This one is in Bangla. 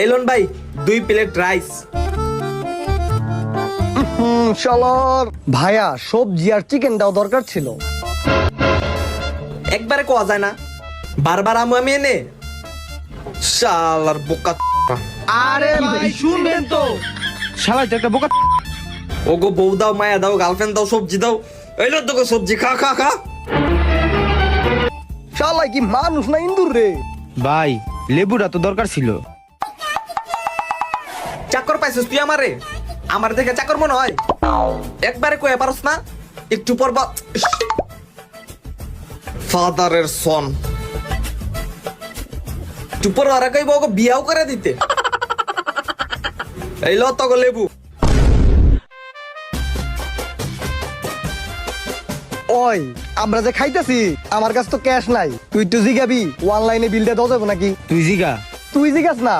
এই লোন ভাই দুই প্লেট রাইস। চলর ভাইয়া সবজি আর চিকেনটাও দরকার ছিল। একবারে কোয়া যায় না। বারবার আমু আমি এনে। শালার বোকা আরে ভাই শুনবেন তো। শালা একটা বোকা ওগো বউ দাও মায়া দাও গার্লফ্রেন্ড দাও সবজি দাও। এই তোকে সবজি খা খা খা। শালাই কি মানুষ না ইন্দুর রে? ভাই লেবুটা তো দরকার ছিল। পাইছিস তুই আমারে? আমার দেখে চাকর মনে হয়। একবারে কয়ে পারস না একটু পর ফাদারের সন একটু পর আর কইব ওকে বিয়াও করে দিতে। এই লো তগো লেবু। ওই আমরা যে খাইতেছি আমার কাছে তো ক্যাশ নাই। তুই তো জিগাবি অনলাইনে বিলটা দাও যাব নাকি? তুই জিগা। তুই জিগাস না।